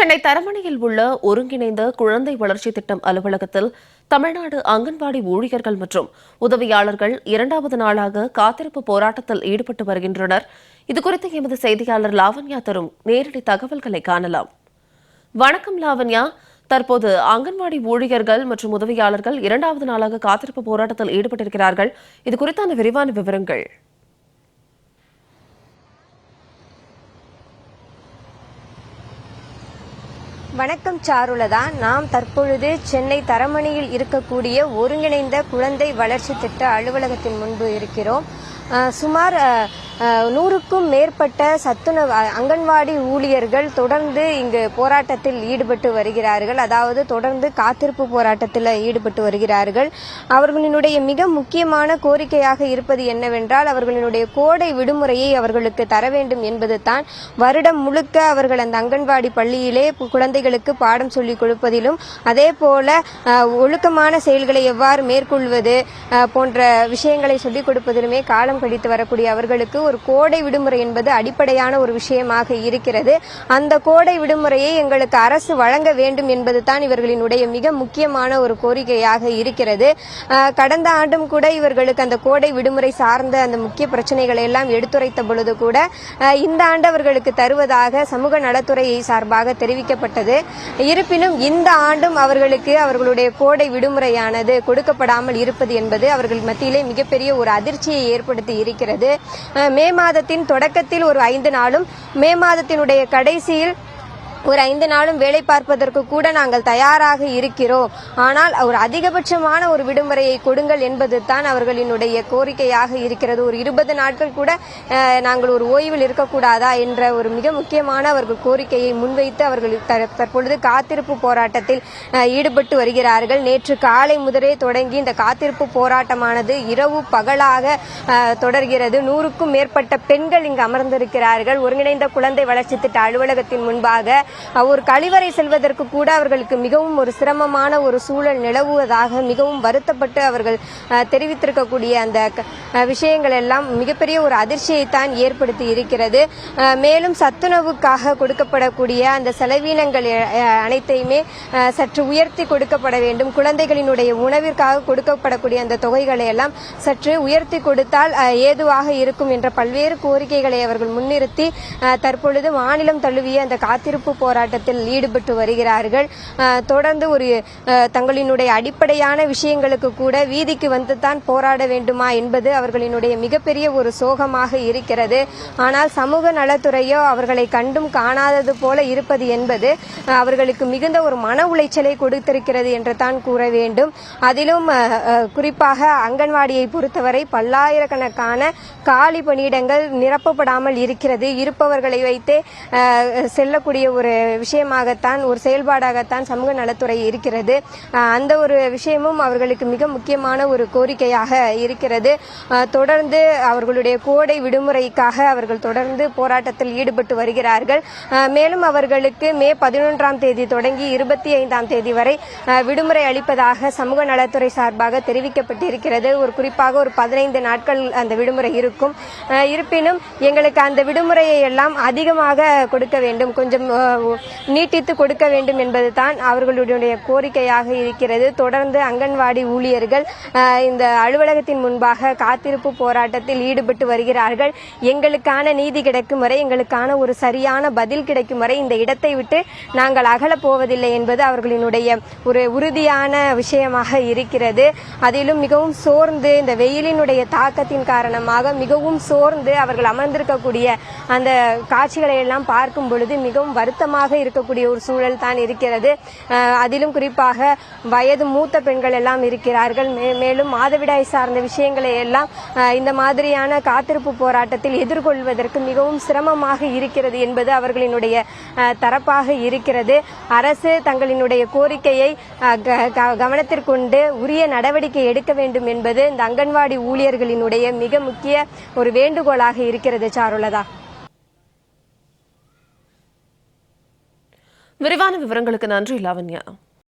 சென்னை தரமணியில் உள்ள ஒருங்கிணைந்த குழந்தை வளர்ச்சி திட்டம் அலுவலகத்தில் தமிழ்நாடு அங்கன்வாடி ஊழியர்கள் மற்றும் உதவியாளர்கள் இரண்டாவது நாளாக காத்திருப்பு போராட்டத்தில் ஈடுபட்டு வருகின்றனர். இதுகுறித்து எமது செய்தியாளர் லாவண்யா தரும் நேரடி தகவல்களை காணலாம். வணக்கம் லாவண்யா. தற்போது அங்கன்வாடி ஊழியர்கள் மற்றும் உதவியாளர்கள் இரண்டாவது நாளாக காத்திருப்பு போராட்டத்தில் ஈடுபட்டிருக்கிறார்கள். இது குறித்தான விரிவான விவரங்கள். வணக்கம் சாருலதா. நாம் தற்பொழுது சென்னை தரமணியில் இருக்கக்கூடிய ஒருங்கிணைந்த குழந்தை வளர்ச்சி திட்ட அலுவலகத்தின் முன்பு இருக்கிறோம். சுமார் நூறுக்கும் மேற்பட்ட சத்துணவு அங்கன்வாடி ஊழியர்கள் தொடர்ந்து இங்கு போராட்டத்தில் ஈடுபட்டு வருகிறார்கள். அதாவது தொடர்ந்து காத்திருப்பு போராட்டத்தில் ஈடுபட்டு வருகிறார்கள். அவர்களினுடைய மிக முக்கியமான கோரிக்கையாக இருப்பது என்னவென்றால் அவர்களினுடைய கோடை விடுமுறையை அவர்களுக்கு தர வேண்டும் என்பது தான். வருடம் முழுக்க அவர்கள் அந்த அங்கன்வாடி பள்ளியிலே குழந்தைகளுக்கு பாடம் சொல்லிக் கொடுப்பதிலும் அதே போல ஒழுக்கமான செயல்களை எவ்வாறு மேற்கொள்வது போன்ற விஷயங்களை சொல்லிக் கொடுப்பதிலுமே காலம் கழித்து வரக்கூடிய அவர்களுக்கு ஒரு கோடை விடுமுறை என்பது அடிப்படையான ஒரு விஷயமாக இருக்கிறது. அந்த கோடை விடுமுறையை எங்களுக்கு அரசு வழங்க வேண்டும் என்பது தான் இவர்களினுடைய மிக முக்கியமான ஒரு கோரிக்கையாக இருக்கிறது. கடந்த ஆண்டும் கூட இவர்களுக்கு அந்த கோடை விடுமுறை சார்ந்த அந்த முக்கிய பிரச்சனைகளை எல்லாம் எடுத்துரைத்த பொழுது கூட இந்த ஆண்டு அவர்களுக்கு தருவதாக சமூக நலத்துறையை சார்பாக தெரிவிக்கப்பட்டது. இருப்பினும் இந்த ஆண்டும் அவர்களுக்கு அவர்களுடைய கோடை விடுமுறையானது கொடுக்கப்படாமல் இருப்பது என்பது அவர்கள் மத்தியிலே மிகப்பெரிய ஒரு அதிர்ச்சியை ஏற்படுத்தி இருக்கிறது. மே மாதத்தின் தொடக்கத்தில் ஒரு ஐந்து நாளும் மே மாதத்தினுடைய கடைசியில் ஒரு ஐந்து நாளும் வேலை பார்ப்பதற்கு கூட நாங்கள் தயாராக இருக்கிறோம். ஆனால் ஒரு அதிகபட்சமான ஒரு விடுமுறையை கொடுங்கள் என்பது தான் அவர்களினுடைய கோரிக்கையாக இருக்கிறது. ஒரு இருபது நாட்கள் கூட நாங்கள் ஒரு ஓய்வில் இருக்கக்கூடாதா என்ற ஒரு மிக முக்கியமான அவர்கள் கோரிக்கையை முன்வைத்து அவர்கள் தற்பொழுது காத்திருப்பு போராட்டத்தில் ஈடுபட்டு வருகிறார்கள். நேற்று காலை முதலே தொடங்கி இந்த காத்திருப்பு போராட்டமானது இரவு பகலாக தொடர்கிறது. நூறுக்கும் மேற்பட்ட பெண்கள் இங்கு அமர்ந்திருக்கிறார்கள். ஒருங்கிணைந்த குழந்தை வளர்ச்சி திட்ட அலுவலகத்தின் முன்பாக ஒரு கழிவறை செல்வதற்கு கூட அவர்களுக்கு மிகவும் ஒரு சிரமமான ஒரு சூழல் நிலவுவதாக மிகவும் வருத்தப்பட்டு அவர்கள் தெரிவித்திருக்கக்கூடிய அந்த விஷயங்கள் எல்லாம் மிகப்பெரிய ஒரு அதிர்ச்சியை தான் ஏற்படுத்தி இருக்கிறது. மேலும் சத்துணவுக்காக கொடுக்கப்படக்கூடிய அந்த செலவீனங்கள் அனைத்தையுமே சற்று உயர்த்தி கொடுக்கப்பட வேண்டும். குழந்தைகளினுடைய உணவிற்காக கொடுக்கப்படக்கூடிய அந்த தொகைகளை எல்லாம் சற்று உயர்த்தி கொடுத்தால் ஏதுவாக இருக்கும் என்ற பல்வேறு கோரிக்கைகளை அவர்கள் முன்னிறுத்தி தற்பொழுது மாநிலம் தழுவிய அந்த காத்திருப்பு போராட்டத்தில் ஈடுபட்டு வருகிறார்கள். தொடர்ந்து ஒரு தங்களினுடைய அடிப்படையான விஷயங்களுக்கு கூட வீதிக்கு வந்து தான் போராட வேண்டுமா என்பது அவர்களினுடைய மிகப்பெரிய ஒரு சோகமாக இருக்கிறது. ஆனால் சமூக நலத்துறையோ அவர்களை கண்டும் காணாதது போல இருப்பது என்பது அவர்களுக்கு மிகுந்த ஒரு மன உளைச்சலை கொடுத்திருக்கிறது என்று தான் கூற வேண்டும். அதிலும் குறிப்பாக அங்கன்வாடியை பொறுத்தவரை பல்லாயிரக்கணக்கான காலி பணியிடங்கள் நிரப்பப்படாமல் இருக்கிறது. இருப்பவர்களை வைத்தே செல்லக்கூடிய ஒரு விஷயமாகத்தான் ஒரு செயல்பாடாகத்தான் சமூக நலத்துறை இருக்கிறது. அந்த ஒரு விஷயமும் அவர்களுக்கு மிக முக்கியமான ஒரு கோரிக்கையாக இருக்கிறது. தொடர்ந்து அவர்களுடைய கோடை விடுமுறைக்காக அவர்கள் தொடர்ந்து போராட்டத்தில் ஈடுபட்டு வருகிறார்கள். மேலும் அவர்களுக்கு மே பதினொன்றாம் தேதி தொடங்கி இருபத்தி ஐந்தாம் தேதி வரை விடுமுறை அளிப்பதாக சமூக நலத்துறை சார்பாக தெரிவிக்கப்பட்டிருக்கிறது. ஒரு குறிப்பாக ஒரு பதினைந்து நாட்கள் அந்த விடுமுறை இருக்கும். இருப்பினும் எங்களுக்கு அந்த விடுமுறையை எல்லாம் அதிகமாக கொடுக்க வேண்டும். கொஞ்சம் நீட்டித்து கொடுக்க வேண்டும் என்பது தான் அவர்களுடைய கோரிக்கையாக இருக்கிறது. தொடர்ந்து அங்கன்வாடி ஊழியர்கள் இந்த அலுவலகத்தின் முன்பாக காத்திருப்பு போராட்டத்தில் ஈடுபட்டு வருகிறார்கள். எங்களுக்கான நீதி கிடைக்கும் வரை எங்களுக்கான ஒரு சரியான பதில் கிடைக்கும் வரை இந்த இடத்தை விட்டு நாங்கள் அகலப் போவதில்லை என்பது அவர்களினுடைய ஒரு உறுதியான விஷயமாக இருக்கிறது. அதிலும் மிகவும் சோர்ந்து இந்த வெயிலினுடைய தாக்கத்தின் காரணமாக மிகவும் சோர்ந்து அவர்கள் அமர்ந்திருக்கக்கூடிய அந்த காட்சிகளை எல்லாம் பார்க்கும் பொழுது மிகவும் வருத்தம் வருத்தமாக இருக்கக்கூடிய ஒரு சூழல் தான் இருக்கிறது. அதிலும் குறிப்பாக வயது மூத்த பெண்கள் எல்லாம் இருக்கிறார்கள். மே- மேலும் மாதவிடாய் சார்ந்த விஷயங்களை எல்லாம் இந்த மாதிரியான காத்திருப்பு போராட்டத்தில் எதிர்கொள்வதற்கு மிகவும் சிரமமாக இருக்கிறது என்பது அவர்களினுடைய தரப்பாக இருக்கிறது. அரசு தங்களினுடைய கோரிக்கையை க- கவனத்திற்கொண்டு உரிய நடவடிக்கை எடுக்க வேண்டும் என்பது இந்த அங்கன்வாடி ஊழியர்களினுடைய மிக முக்கிய ஒரு வேண்டுகோளாக இருக்கிறது சாருலதா. விரிவான விவரங்களுக்கு நன்றி லாவண்யா.